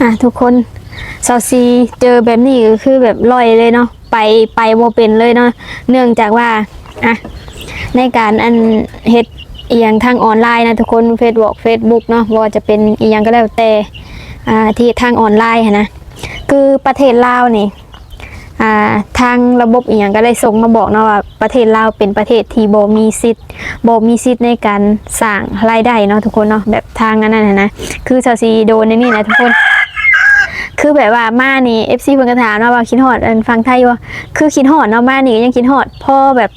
อะทุกคนซาซีเจอแบบนี้ก็คือแบบลอยเลยเนาะไปไปบ่เป็นเลยเนาะเนื่องจากว่าอะในการอันเฮ็ดอีหยังทางออนไลน์นะทุกคนเฟซบุ๊กเฟซบุ๊กเนาะว่าจะเป็นอีหยังก็แล้วแต่อ่าที่ทางออนไลน์นะคือประเทศลาวนี่อ่าทางระบบอีหยังก็ได้ส่งมาบอกเนาะว่าประเทศลาวเป็นประเทศที่บ่มีสิทธิ์บ่มีสิทธิ์ในการสร้างรายได้เนาะทุกคนเนาะแบบทางนั้นน่ะนะคือซาวซีโดนในนี่นะทุกคน คือแบบว่ามานี่ FC เพิ่นก็ถามเนาะว่าคิดฮอดอันฟังไทยว่าคือคิดฮอดเนาะมานี่ก็ยังคิดฮอดพ่อแบบ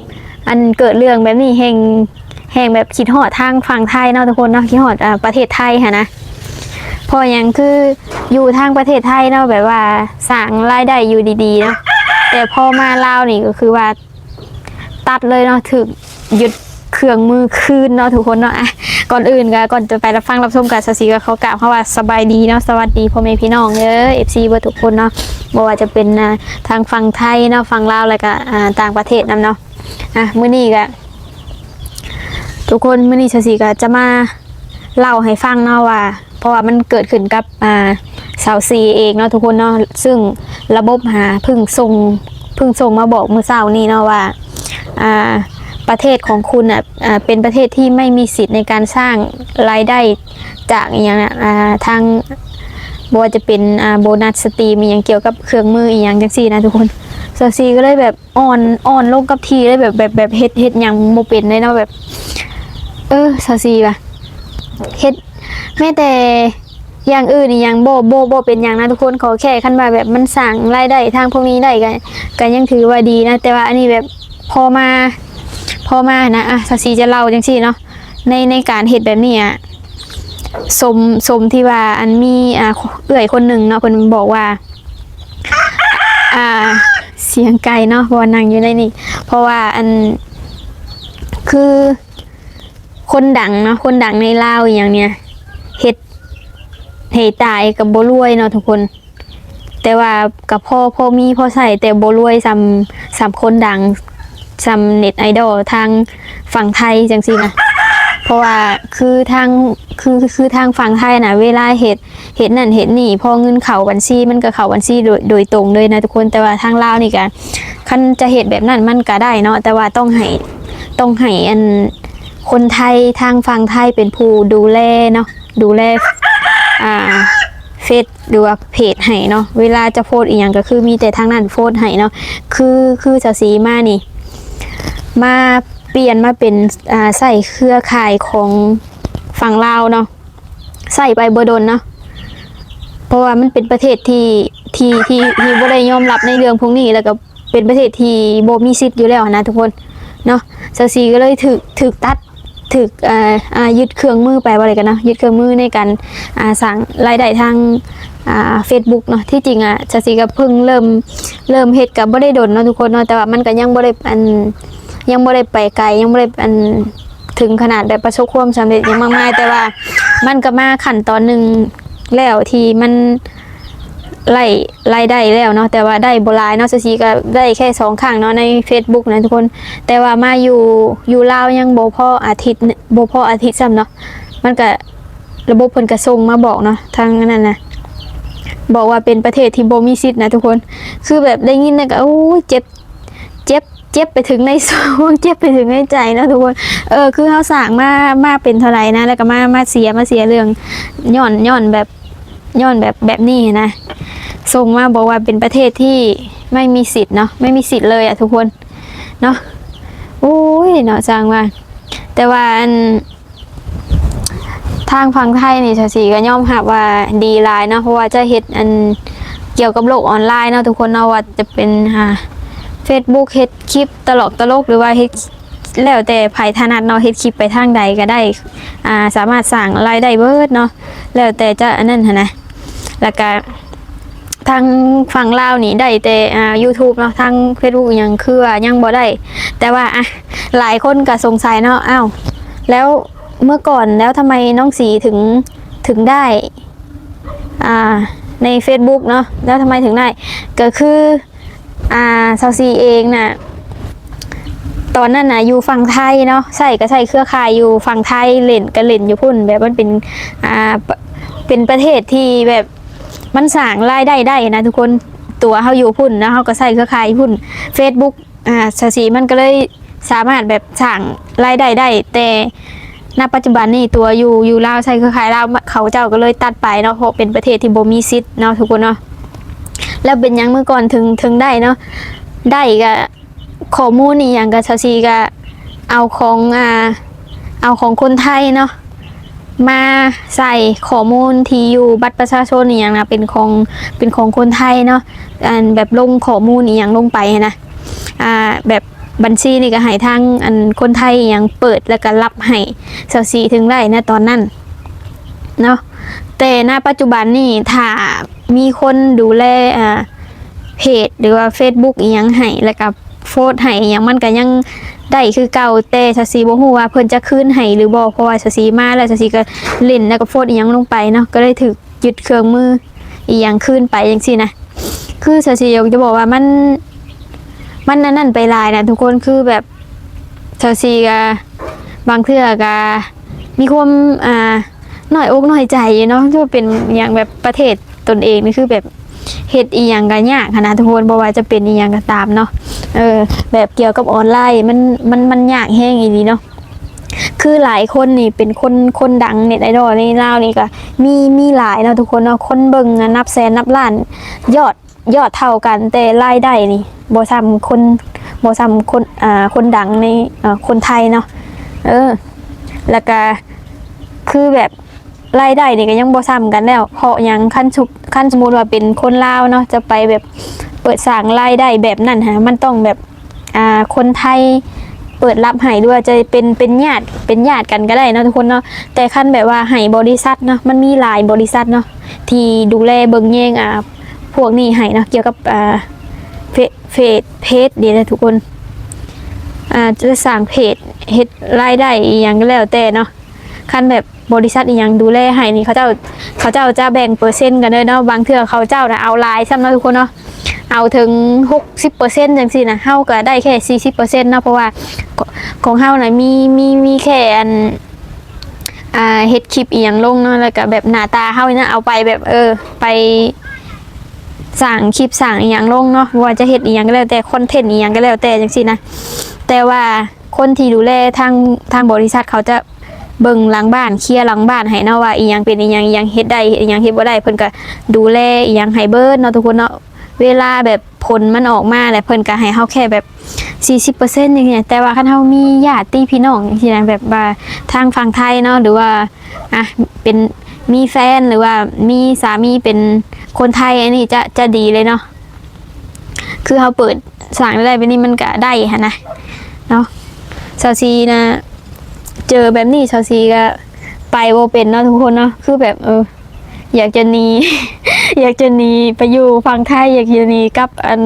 อันเกิดเรื่องแบบนี้แห่งแห่งแบบคิดฮอดทางฝั่งไทยเนาะทุกคนเนาะคิดฮอดอ่าประเทศไทยค่ะนะพอยังคืออยู่ทางประเทศไทยเนาะแบบว่าสร้างรายได้อยู่ดีๆเนาะแต่พอมาลาวนี่ก็คือว่าตัดเลยเนาะถึกหยุดเครื่องมือคืนเนาะทุกคนเนาะอะ ก่อนอื่นก็ก่อนจะไปรับฟังรับชมกับสสีก็เขากล่าวเขาว่าสบายดีเนาะสวัสดีพ่อแม่พี่น้องเด้อ FC เบ่ทุกคนเนาะบ่ว่าจะเป็นทางฝั่งไทยเนาะฝั่งลาวแล้วก็ต่างประเทศนํเนาะอะมื้อนี้ก็ทุกคนมื้อนี้สสีก็จะมาเล่าให้ฟังเนาะว่า เพราะว่ามันเกิดขึ้นกับอ่าสาวซีเองเนาะทุกคนเนาะซึ่งระบบหาพึ่งส่งพึ่งส่งมาบอกเมื้อเช้านี้เนาะว่าอ่า ประเทศของคุณอะเป็นประเทศที่ไม่มีสิทธิ์ในการสร้างรายได้จากอย่างน่ะอ่าทางบว่าจะเป็นอ่าโบนัสสตรีมีอย่างเกี่ยวกับเครื่องมืออีหยังจังซี่นะทุกคนซาซีก็เลยแบบอ่อนอ่อนลงกับทีเลยแบบแบบแบบเฮ็ดเฮ็ดหยังบ่เป็นเลยเนาะแบบ เออซาซีว่ะเฮ็ดแม้แต่อย่างอื่นอีหยังบ่บ่บ่เป็นหยังนะทุกคนขอแค่คันว่าแบบมันสร้างรายได้ทางพวกนี้ได้ก็ก็ยังถือว่าดีนะ แต่ว่าอันนี้แบบพอมา พอมานะอะสาซีจะเล่าจังซี่เนาะในในการเห็ดแบบนี้อะสมสมที่ว่าอันมีอ่าเอื่อยคนหนึ่งเนาะคนบอกว่า อ่าเสียงไก่เนาะพราะว่านั่งอยู่ในนี่ เพราะว่าอันคือคนดังเนาะคนดังในลาวอย่างเนี้ยเฮ็ดให้ตายกับโบรวยเนาะทุกคน แต่ว่ากับพ่อพ่อมีพ่อใส่แต่บ่รวยซ้ำซ้ำคนดัง ซัมเน็ตไอดอลทางฝั่งไทยจังซี่นะเพราะว่าคือทางคือคือทางฝั่งไทยนะเวลาเห็ดเห็ดนั่นเห็ดนี่พอเงินเข่าบัญชีมันก็เข่าบัญชีโดยโดยตรงเลยนะทุกคนแต่ว่าทางลาวนี่ก็คันจะเห็ดแบบนั้นมันก็ได้เนาะแต่ว่าต้องให้ต้องให้อันคนไทยทางฝั่งไทยเป็นผู้ดูแลเนาะดูแลอ่าเฟซหรือว่าเพจให้เนาะเวลาจะโพสอีกอย่างก็คือมีแต่ทางนั้นโพสให้เนาะคือคือจ้าสีมานี่ มาเปลี่ยนมาเป็นอ่าใส่เครือข่ายของฝั่งลาวเนาะใส่ไปบดนเนาะเพราะว่ามันเป็นประเทศที่ที่ที่ที่บ่ได้ยอมรับในเรื่องพวกนี้แล้วก็เป็นประเทศที่โบมีสิทธิ์อยู่แล้วนะทุกคนเนาะซาซีก็เลยถึกถึกตัดถึกอ่าอ่ายึดเครื่องมือไปว่าอะไรกันนะยึดเครื่องมือในการอ่าสั่งรายได้ทางอ่าเฟซบุ๊กเนาะที่จริงอะซาซีก็เพิ่งเริ่มเริ่มเฮ็ดกับบ่ได้ดนเนาะทุกคนเนาะแต่ว่ามันก็ยังบ่ได้อัน ยังไม่ได้ไปไกลยังไม่ได้อันถึงขนาดแบบประสบความสำเร็จยังมากมายแต่ว่ามันก็มาขั้นตอนหนึ่งแล้วที่มันไล่ไล่ได้แล้วเนาะแต่ว่าได้โบราณเนาะซีก็ได้แค่สองครั้งเนาะใน Facebook นะทุกคน แต่ว่ามาอยู่อยู่ลาวยังโบพ่ออาทิตย์โบพ่ออาทิตย์ซ้ำเนาะมันก็ระบบเพิ่นกระทรงมาบอกเนาะทางนั้นนะบอกว่าเป็นประเทศที่โบมีสิทธิ์นะทุกคน คือแบบได้ยินแล้วก็โอ้เจ็บ เจ็บไปถึงในสมองเจ็บไปถึงในใจนะทุกคนเออคือเขาสั่งมามาเป็นเท่าไหร่นะแล้วก็มามาเสียมาเสียเรื่องย้อนย้อนแบบย้อนแบบแบบนี้นะส่งมาบอกว่าเป็นประเทศที่ไม่มีสิทธิ์เนาะไม่มีสิทธิ์เลยอะทุกคนเนาะโอ้ยเนาะจังว่าแต่ว่าอันทางฝั่งไทยนี่ชาสีก็ย่อมรับว่าดีหลายเนาะเพราะว่าจะเฮ็ดอันเกี่ยวกับโลกออนไลน์เนาะทุกคนเนาะว่าจะเป็นอ่า Facebook เฮ็ดคลิปตลกตลกหรือว่าเฮ็ดแล้วแต่ไผถนัดเนาะเฮ็ดคลิปไปทางใดก็ได้อ่าสามารถสร้างรายได้เบิดเนาะแล้วแต่จะอันนั้นหั้นนะแล้วก็ทางฝั่งลาวนี่ได้แต่อ่า YouTube เนาะทาง Facebook ยังคือว่ายังบ่ได้ แต่ว่าอะหลายคนก็สงสัยเนาะอ้าวแล้วเมื่อก่อนแล้วทำไมน้องสีถึงถึงได้อ่าใน Facebook เนาะแล้วทำไมถึงได้ก็คือ อ่าซาซีเองน่ะตอนนั้นน่ะอยู่ฝั่งไทยเนาะใส่ก็ใส่เครือข่ายอยู่ฝั่งไทยเล่นก็เล่นอยู่พุ่น แบบมันเป็นอ่าเป็นประเทศที่แบบมันสร้างรายได้ได้นะทุกคนตัวเฮาอยู่พุ่นนะเฮาก็ใส่เครือข่ายพุ่น Facebook อ่าสสีมันก็เลยสามารถแบบสร้างรายได้ได้ แต่ณปัจจุบันนี่ตัวอยู่อยู่ลาวใส่เครือข่ายลาวเขาเจ้าก็เลยตัดไปเนาะเพราะเป็นประเทศที่บ่มีสิทเนาะทุกคนเนาะ แล้วเป็นยังเมื่อก่อนถึงถึงได้เนาะได้ก็ข้อมูลนี่อย่างกับสสีก็เอาของอ่าเอาของคนไทยเนาะมาใส่ข้อมูลที่อยู่บัตรประชาชนอย่างนะเป็นของเป็นของคนไทยเนาะอันแบบลงข้อมูลอย่างลงไปนะอ่าแบบบัญชีนี่ก็ให้ทางอันคนไทยอย่างเปิดแล้วก็รับให้เสาสีถึงได้นะตอนนั้นเนาะแต่ณปัจจุบันนี่ถ้า มีคนดูแลอ่าเพจหรือว่า Facebook อีหยังให้แล้วก็โพสต์ให้อหยังมันก็ยังได้คือเก่าแต่ชาซีบ่ฮู้ว่าเพิ่นจะคืนให้หรือบ่เพราะว่าชาซีมาแล้วชาซีก็เล่นแล้วก็โฟดอีหยังลงไปเนาะก็เลยถูกยึดเครื่องมืออีหยังคืนไปจังซี่นะคือชาซีอยากจะบอกว่ามันมันนั่นนั่นไปลายนะทุกคนคือแบบชาซีก็บางเทื่อก็มีความอ่าหน้อยอกหน้อยใจเนาะที่ว่าเป็นอย่างแบบประเทศ ตนเองนี่คือแบบเฮ็ดอีหยังก็ยากขนาดทุกคนบ่ว่าจะเป็นอีหยังก็ตามเนาะเออแบบเกี่ยวกับออนไลน์มันมันมันยากแห้งอีนี้เนาะคือหลายคนนี่เป็นคนคนดังเน็ตไอดอลในลาวนี่ก็มีมีหลายเนาะทุกคนเนาะคนเบิ่งนับแสนนับล้าน ยอดยอดเท่ากันแต่รายได้นี่บ่ซ้ำคนบ่ซ้ำคนอ่าคนดังในอ่าคนไทยเนาะเออ แล้วก็คือแบบ รายได้นี่ก็ยังบ่ซ้ำกันแล้ว เพราะยังขั้นสุดขั้นสมมุติว่าเป็นคนลาวเนาะจะไปแบบเปิดสร้างรายได้แบบนั้นฮะมันต้องแบบอ่าคนไทยเปิดรับให้ด้วยจะเป็นเป็นญาติเป็นญาติกันก็ได้เนาะทุกคนเนาะแต่ขั้นแบบว่าให้บริษัทเนาะมันมีหลายบริษัทเนาะที่ดูแลเบิ่งแยงอ่าพวกนี้ให้เนาะเกี่ยวกับอ่าเฟเฟซเพจดีนะทุกคนอ่าจะสร้างเพจเฮ็ดรายได้อย่างก็แล้วแต่เนาะขั้นแบบ บริษัทอีหยังดูแลให้นี่เขาเจ้าเขาเจ้าจะแบ่งเปอร์เซ็นต์กันเลยเนาะบางเทื่อเขาเจ้านะเอาลายซ้ำเนาะทุกคนเนาะเอาถึง 60%จังซี่นะเฮาก็ได้แค่ 40%เนาะเพราะว่าของเฮาน่ะมีมีมีแค่อันอ่าเฮ็ดคลิปอีหยังลงเนาะแล้วก็แบบหน้าตาเฮานี่นะเอาไปแบบเออไปสั่งคลิปสั่งอีหยังลงเนาะว่าจะเฮ็ดอีหยังก็แล้วแต่คอนเทนต์อีหยังก็แล้วแต่จังซี่นะแต่ว่าคนที่ดูแลทางทางบริษัทเขาจะ เบิ่งหลังบ้านเคลียร์หลังบ้านให้เนาะว่าอีหยังเป็นอีหยังอีหยังเฮ็ดได้อีหยังเฮ็ดบ่ได้เพิ่นก็ดูแลอีหยังให้เบิดเนาะทุกคนเนาะเวลาแบบผลมันออกมาแหละเพิ่นก็ให้เฮาแค่แบบ 40%อย่างเงี้ยแต่ว่าคันเฮามีญาติพี่น้องอย่างที่นั้นแบบว่าทางฝั่งไทยเนาะหรือว่าอะเป็นมีแฟนหรือว่ามีสามีเป็นคนไทยอันนี้จะจะดีเลยเนาะคือเฮาเปิดสร้างได้แบบนี้มันก็ได้หั่นนะเนาะซาซีนะ เจอแบบนี้ซาวซีก็ไปโบเป็นเนาะทุกคนเนาะคือแบบเออ อยากจะหนี อยากจะหนีไปอยู่ฝั่งไทยอยากจะหนีกับอัน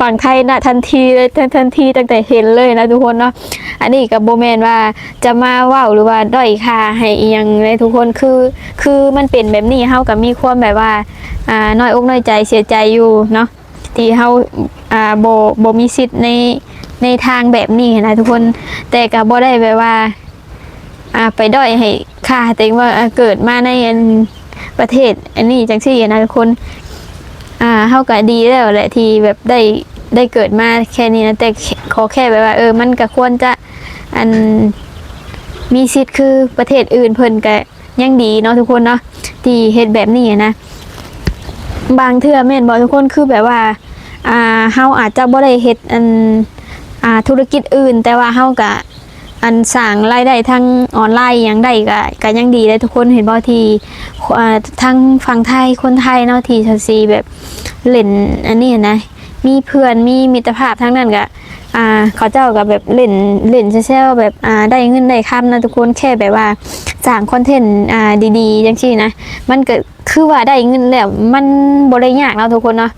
ฝั่งไทยนะทันทีเลยทันทันทีตั้งแต่เห็นเลยนะทุกคนเนาะอันนี้กับโบแมนว่าจะมาว่าหรือว่าด้อยค่าให้อียังเลยทุกคนคือ คือมันเป็นแบบนี้เฮากับมีความแบบว่าอ่าน้อยอกน้อยใจเสียใจอยู่เนาะที่เฮาอ่าโบโบมีสิทธิ์ในในทางแบบนี้นะทุกคนแต่กับโบได้แบบว่า อ่าไปด้อยให้ค่าตัวเองว่าเกิดมาในประเทศ อันนี้จังซี่นะทุกคน อ่าเฮาก็ดีแล้วแหละที่แบบได้ได้เกิดมาแค่นี้นะแต่ขอแค่แบบว่า เออมันก็ควรจะอันมีสิทธิ์คือประเทศอื่นเพิ่นก็ยังดีเนาะทุกคนเนาะที่เฮ็ดแบบนี้นะ บางเทื่อแม่นบ่ทุกคนคือแบบว่าอ่าเฮาอาจจะบ่ได้เฮ็ดอันอ่าธุรกิจอื่น แต่ว่าเฮาก็ อันสั่งรายได้ทางออนไลน์ยังได้ก็ก็ยังดีเลยทุกคนเห็นบ่ที่อ่าทางฝั่งไทยคนไทยเนาะที่ชาซีแบบเล่นอันนี้นะมีเพื่อนมีมิตรภาพทั้งนั้นก็อ่าเขาเจ้ากับแบบเล่นเล่นเซลแบบอ่าได้เงินได้คำนะทุกคนแค่แบบว่าสร้างคอนเทนต์อ่าดีๆจังซี่นะมันก็คือว่าได้เงินแล้วมันบ่ได้ยากเนาทุกคนเนาะ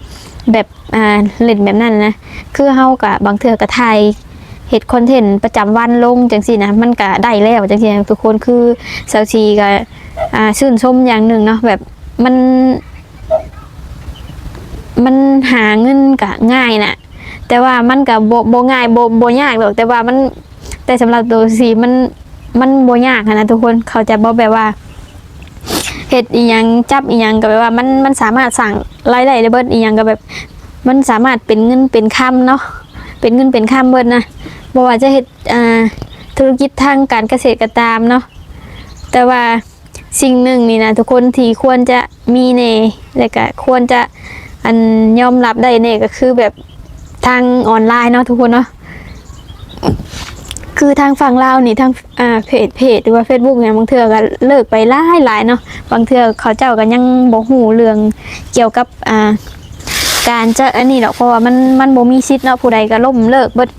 แบบอ่าเล่นแบบนั้นนะคือเฮากับบางเทื่อก็ถ่าย เฮ็ดคอนเทนต์ประจำวันลงจังซี่นะมันก็ได้แล้วจังซี่ทุกคนคือสาชีก็อ่าชื่นชมอย่างหนึ่งเนาะแบบมันมันหาเงินกะง่ายนะแต่ว่ามันกับโบโบง่ายโบโบยากหรอกแต่ว่ามันแต่สำหรับตัวสีมันมันโบยากนะทุกคนเขาจะบอกแบบว่าเฮ็ดอีหยังจับอีหยังก็แบบว่ามันมันสามารถสั่งรายได้ได้เบิดอีหยังก็แบบ มันสามารถเป็นเงินเป็นคำเนาะเป็นเงินเป็นคำเบิดนะ บ่ว่าจะเฮ็ดอ่าธุรกิจทางการเกษตรก็ตามเนาะแต่ว่าสิ่งหนึ่งนี่นะทุกคนที่ควรจะมีเน่และก็ควรจะอันยอมรับได้เน่ก็คือแบบทางออนไลน์เนาะทุกคนเนาะคือทางฝั่งลาวนี่ทางอ่าเพจเพจหรือว่า Facebook เนี่ยบางเทื่อก็เลิกไปหลายหลายเนาะบางเทื่อเขาเจ้าก็ยังบ่ฮู้เรื่องเกี่ยวกับอ่าการจะอันนี้ดอกเพราะว่ามันมันบ่มีสิทธิ์เนาะผู้ใดก็ล่มเลิกเบิด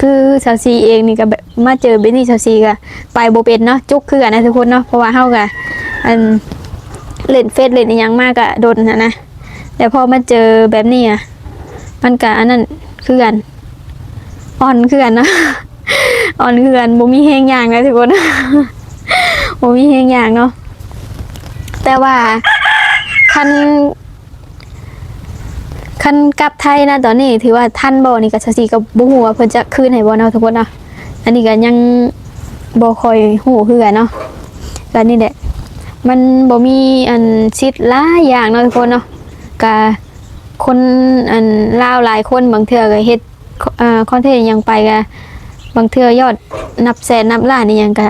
คือชาวซีเองนี่ก็แบมาเจอเบนนี่ชาวซีก็ไปโบเป็นเนาะจุกคือกันนะทุกคนเนาะเพราะว่าเฮาก็อันเล่นเฟซเล่นอีหยังมากก็โดนนะนะแต่พอมาเจอแบบนี้อะมันก็อันนั้นคือกันอ่อนคือกันเนาะอ่อนเหือกันบ่มีแหงอย่างนะทุกคนบ่มีแหงอย่างเนาะแต่ว่าคัน คันกลับไทยนะตอนนี้ถือว่าท่านบ่นี่ก็สสีก็บ่ฮู้ว่าเพิ่นจะคืนให้บ่เนาะทุกคนเนาะอันนี้ก็ยังบ่ค่อยฮู้คือกันเนาะก็นี่แหละมันบ่มีอันชิดหลายอย่างเนาะทุกคนเนาะก็คนอันลาวหลายคนบางเทื่อก็เฮ็ดอ่าคอนเทนต์ยังไปก็บางเทื่อยอดนับแสนนับล้านนี่ยังก็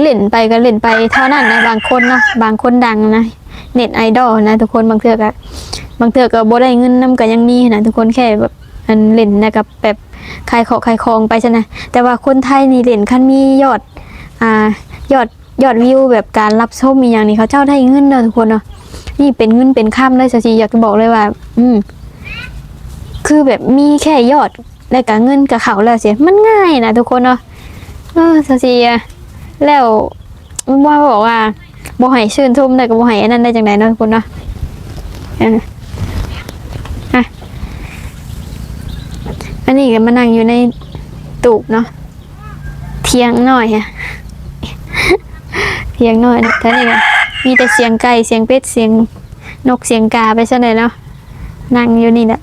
เล่นไปก็เล่นไปเท่านั้นนะบางคนเนาะบางคนดังนะ เน็ตไอดอลนะทุกคนบางเทื่อก็บางเทื่อก็บ่ได้เงินนํก็ยังมีนะทุกคนแค่แบบอันเล่นนะกับแบบขายของขายของไปซะนะแต่ว่าคนไทยนี่เล่นคันมียอดอ่ายอดยอดวิวแบบการรับชมมีอย่างนี้เขาเจ้าได้เงินเนาะทุกคนเนาะนี่เป็นเงินเป็นค่ำเลยสิอยากจะบอกเลยว่า อืม คือแบบมีแค่ยอดแล้วก็เงินกับเขาแล้วเสียมันง่ายนะทุกคนเนาะเออซาซีแล้วว่าบอกว่า บ่ให้ชื่นชมได้กับบ่ให้อันนั้นได้จังไดเนาะทุกคนเนาะอะอันนี้ก็มานั่งอยู่ในตูบเนาะเทียงหน่อยอะเทียงหน่อยนะท่านี้ก็มีแต่เสียงไก่เสียงเป็ดเสียงนกเสียงกาไปซะเลยเนาะนั่งอยู่นี่แหละ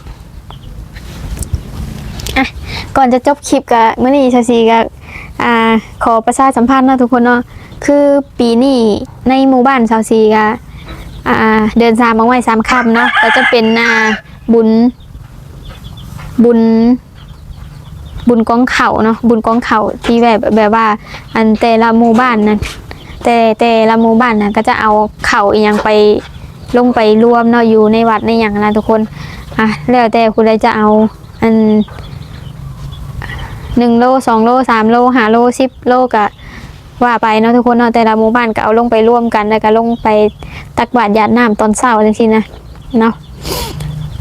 ก่อนจะจบคลิปกับเมื่อนี้ชาซีกับอ่าขอประชาสัมพันธ์นาะทุกคนเนาะ คือปีนี้ในหมู่บ้านชาวซีกับอ่าเดินสามบางไว้สามคำเนาะก็จะเป็นอ่าบุญ บุญ บุญกองเข่าเนาะบุญกองเข่าที่แบบแบบว่า อันแต่ละหมู่บ้านนั้นแต่แต่ละหมู่บ้านนะก็จะเอาเข่าอีกอย่างไปลงไปรวมเนาะอยู่ในวัดในอย่างนะทุกคนอะแล้วแต่คุณจะเอาอันหนึ่งโลสองโลสามโลห้าโลสิบโลก็ ว่าไปเนาะทุกคนเนาะแต่ละหมู่บ้านก็เอาลงไปร่วมกันแล้วก็ลงไปตักบาตรหยาดน้ำตอนเช้าจังซี่นะเนาะ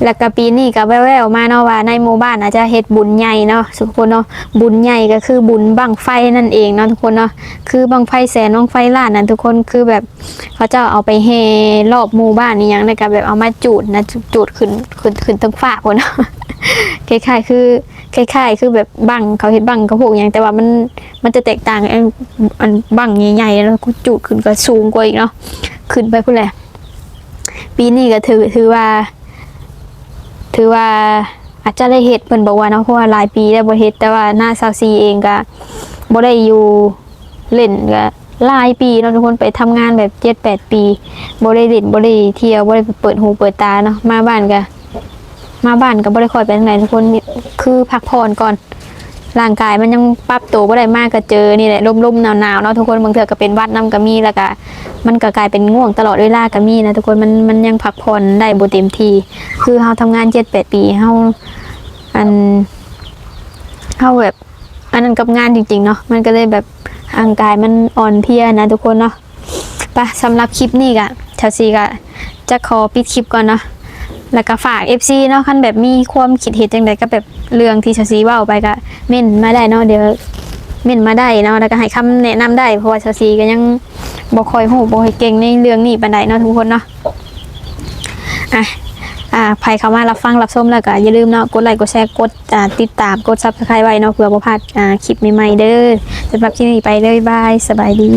แล้วก็ปีนี้ก็แว่วๆมาเนาะว่าในหมู่บ้านอาจจะเฮ็ดบุญใหญ่เนาะทุกคนเนาะบุญใหญ่ก็คือบุญบังไฟนั่นเองเนาะทุกคนเนาะคือบังไฟแสนบังไฟล้านนั่นทุกคนคือแบบเขาเจ้าเอาไปแห่รอบหมู่บ้านนี่ยังแล้วก็แบบเอามาจูดนะจูดขึ้นขึ้นขึ้นตั้งฟ้าพุ่นเนาะคล้ายๆคือคล้ายๆคือแบบบังเขาเห็นบังเขาพวกอย่างแต่ว่ามันมันจะแตกต่างอันอันบังใหญ่ๆแล้วก็จุดขึ้นก็สูงกว่าอีกเนาะขึ้นไปพุ่นแหละปีนี้ก็ถือถือว่า ถือว่าอาจจะได้เห็ดเพิ่นบอกว่าเนาะเพราะว่าหลายปีแล้วบ่เฮ็ดแต่ว่าหน้าซาวซีเองก็บ่ได้อยู่เล่นก็หลายปีเนาะทุกคนไปทำงานแบบเจ็ดแปดปีบ่ได้เล่นบ่ได้เที่ยวบ่ได้ไปเปิดหูเปิดตาเนาะมาบ้านก็มาบ้านก็บ่ได้คอยไปทางไหนทุกคนคือพักผ่อนก่อน ร่างกายมันยังปรับตัวบ่ได้มากก็เจอนี่แหละลมๆหนาวๆเนาะทุกคนบางเทื่อก็เป็นวัดน้ำก็มีแล้วก็มันก็กลายเป็นง่วงตลอดเวลาก็มีนะทุกคนมันมันยังพักผ่อนได้บ่เต็มที่คือเฮาทำงาน7-8ปีเฮาอันเฮาแบบอันนั้นกับงานจริงๆเนาะมันก็เลยแบบร่างกายมันอ่อนเพลียนะทุกคนเนาะไปสำหรับคลิปนี้ก็ชาวซีก็จะขอปิดคลิปก่อนเนาะ แล้วก็ฝาก FC เนาะคันแบบมีความคิดเห็นจังใดก็แบบเรื่องที่ชาซีเว่าไปก็เม่นมาได้เนาะเดี๋ยวเม่นมาได้เนาะแล้วก็ให้คำแนะนำได้เพราะว่าชาซีก็ยังบ่ค่อยฮู้บ่ค่อยเก่งในเรื่องนี้ปานใดเนาะทุกคนเนาะอะอ่าใครเข้ามารับฟังรับชมแล้วก็อย่าลืมเนาะกดไลค์กดแชร์กดอ่าติดตามกด Subscribe ไว้เนาะเพื่อบ่พลาดอ่าคลิปใหม่ๆเด้อสำหรับคลิปนี้ไปเลยบายสบายดี